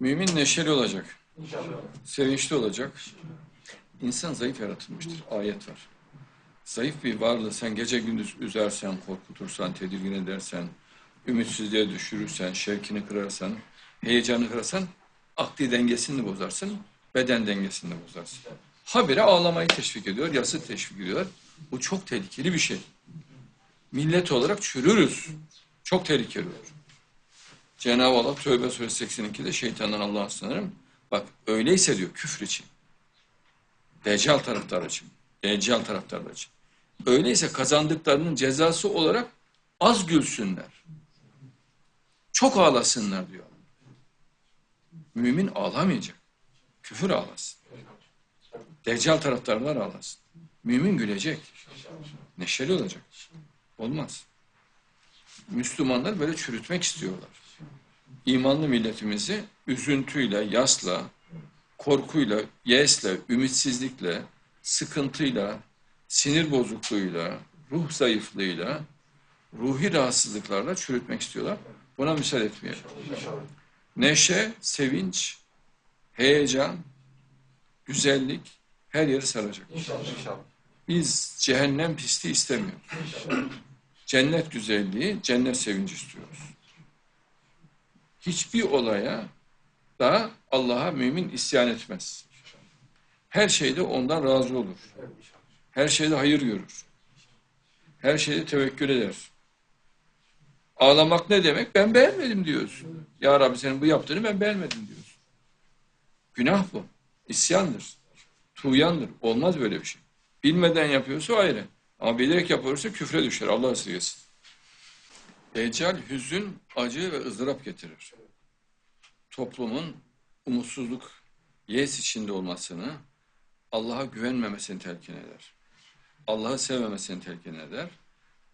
Mümin neşeli olacak, İnşallah. sevinçli olacak. İnsan zayıf yaratılmıştır. Ayet var. Zayıf bir varlığı sen gece gündüz üzersen, korkutursan, tedirgin edersen, ümitsizliğe düşürürsen, şevkini kırarsan, heyecanı kırarsan, akli dengesini bozarsın, beden dengesini de bozarsın. Habire ağlamayı teşvik ediyor, yası teşvik ediyor. Bu çok tehlikeli bir şey. Millet olarak çürürüz. Çok tehlikeli olur. Cenab-ı Allah Tövbe Suresi 82'de şeytandan Allah'a sınırım. Bak öyleyse diyor küfür için. Deccal taraftarı için. Deccal taraftarı için. Öyleyse kazandıklarının cezası olarak az gülsünler. Çok ağlasınlar diyor. Mümin ağlamayacak. Küfür ağlasın. Deccal taraftarlar ağlasın. Mümin gülecek. Neşeli olacak. Olmaz. Müslümanlar böyle çürütmek istiyorlar. İmanlı milletimizi üzüntüyle, yasla, korkuyla, yesle, ümitsizlikle, sıkıntıyla, sinir bozukluğuyla, ruh zayıflığıyla, ruhi rahatsızlıklarla çürütmek istiyorlar. Buna müsaade etmeyelim. Neşe, sevinç, heyecan, güzellik her yeri saracak. Biz cehennem pisliği istemiyoruz. Cennet güzelliği, cennet sevinci istiyoruz. Hiçbir olaya da Allah'a mümin isyan etmez. Her şeyde ondan razı olur. Her şeyde hayır görür. Her şeyde tevekkül eder. Ağlamak ne demek? Ben beğenmedim diyorsun. Ya Rabbi senin bu yaptığını ben beğenmedim diyorsun. Günah bu. İsyandır. Tuğyandır. Olmaz böyle bir şey. Bilmeden yapıyorsa ayrı. Ama bilerek yapıyorsa küfre düşer. Allah esirgesin. Deccal hüzün, acı ve ızdırap getirir. Toplumun umutsuzluk, yes içinde olmasını, Allah'a güvenmemesini telkin eder. Allah'ı sevmemesini telkin eder.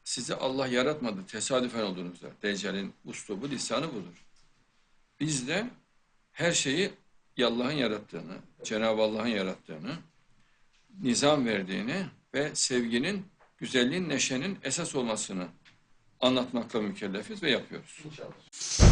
Sizi Allah yaratmadı, tesadüfen olduğunuzda. Deccal'in uslubu, lisanı budur. Biz de her şeyi Allah'ın yarattığını, Cenab-ı Allah'ın yarattığını, nizam verdiğini ve sevginin, güzelliğin, neşenin esas olmasını anlatmakla mükellefiz ve yapıyoruz. İnşallah.